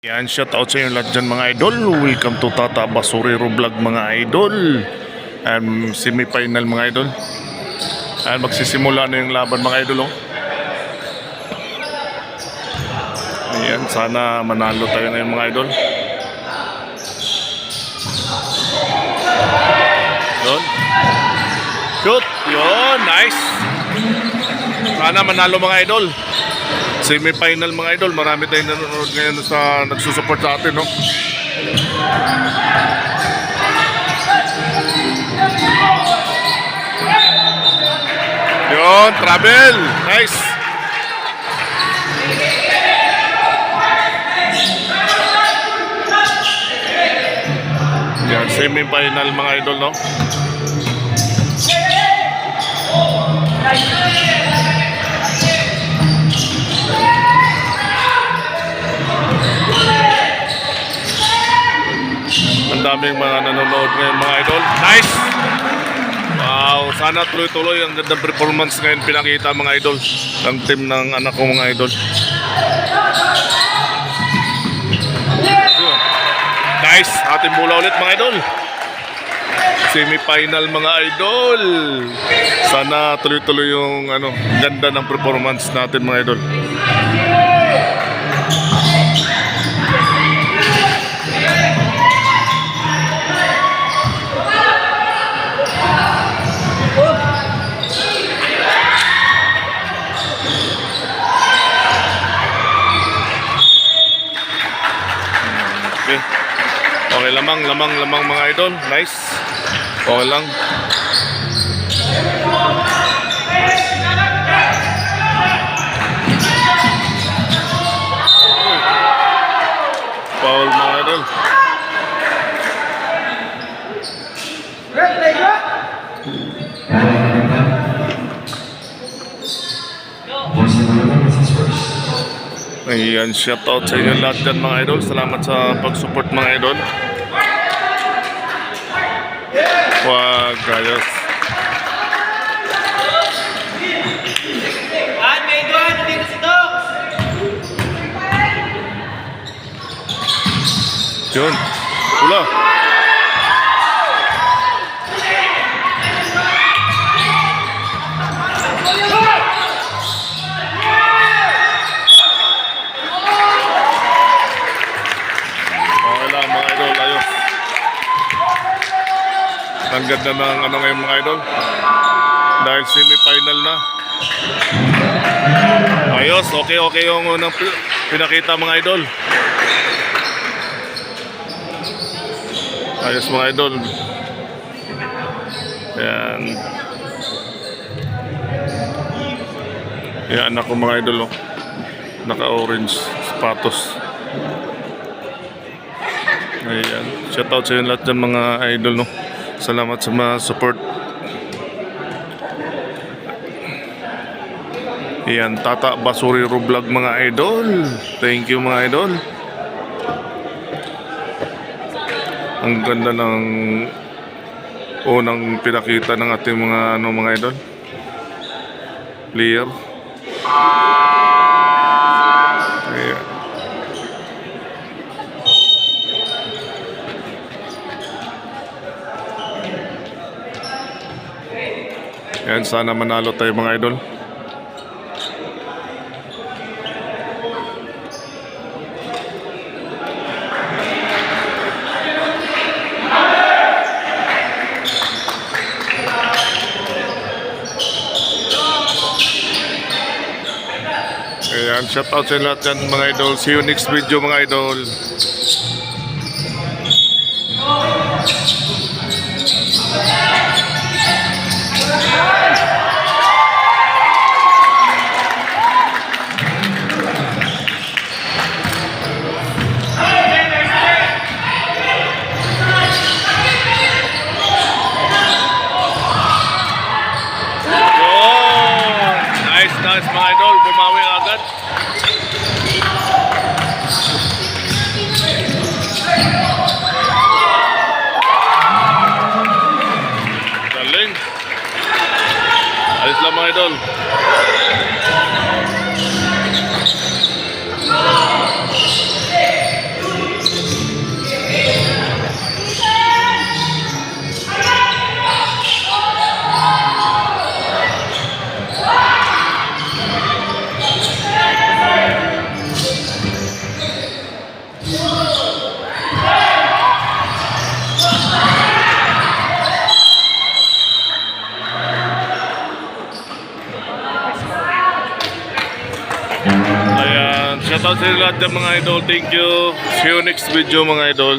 Yan, shout out sa inyo lahat dyan mga idol. Welcome to Tata Basurero Vlog mga idol. Um, semi-final mga idol. And magsisimula na yung laban mga idol. Oh. Ayan, sana manalo tayo ngayon mga idol. Yun. Shoot! Yun, nice! Sana manalo mga idol. Semi-final mga idol, marami tayong nanonood ngayon sa nagsusupport sa atin, no? Yun, travel! Nice! Yan, semi-final mga idol, no? Ang daming mga nanonood ngayon mga idol. Nice! Wow, sana tuloy-tuloy ang gandang performance ngayon pinakita mga idol ng team ng anak ko mga idol. Nice, ating bola ulit mga idol. Semi-final mga idol. Sana tuloy-tuloy yung ano, ganda ng performance natin mga idol. Okay, lamang, lamang, lamang mga idol. Nice. Okay lang. Foul mga idol. Ayan, shout out sa inyo lahat dyan mga idol. Salamat sa pag-support mga idol. Wag, ayos. At may duwan, dito si Dogs! Yun. Pula. Okay lang mga idol. Ang ganda ng ano ngayon mga idol. Dahil semi-final na. Ayos, okay okay yung unang pi- pinakita mga idol. Ayos mga idol. Yan. Yan anak ko mga idol oh. Naka-orange sapatos. Ayan. Shoutout sa inyo lahat dyan mga idol no. Salamat sa mga support. Ayan, Tata Basuriro Vlog mga idol. Thank you mga idol. Ang ganda ng unang pinakita ng ating mga ano mga idol. Player. Yan, sana manalo tayo mga idol. Ayan, shout out sa lahat dyan mga idol. See you next video mga idol. Yun! Nice, nice mga idol. Bumawi agad. Galing. Ayos lang mga idol. Ayan, shoutout sa lahat dyan mga idol. Thank you. See you next video mga idol.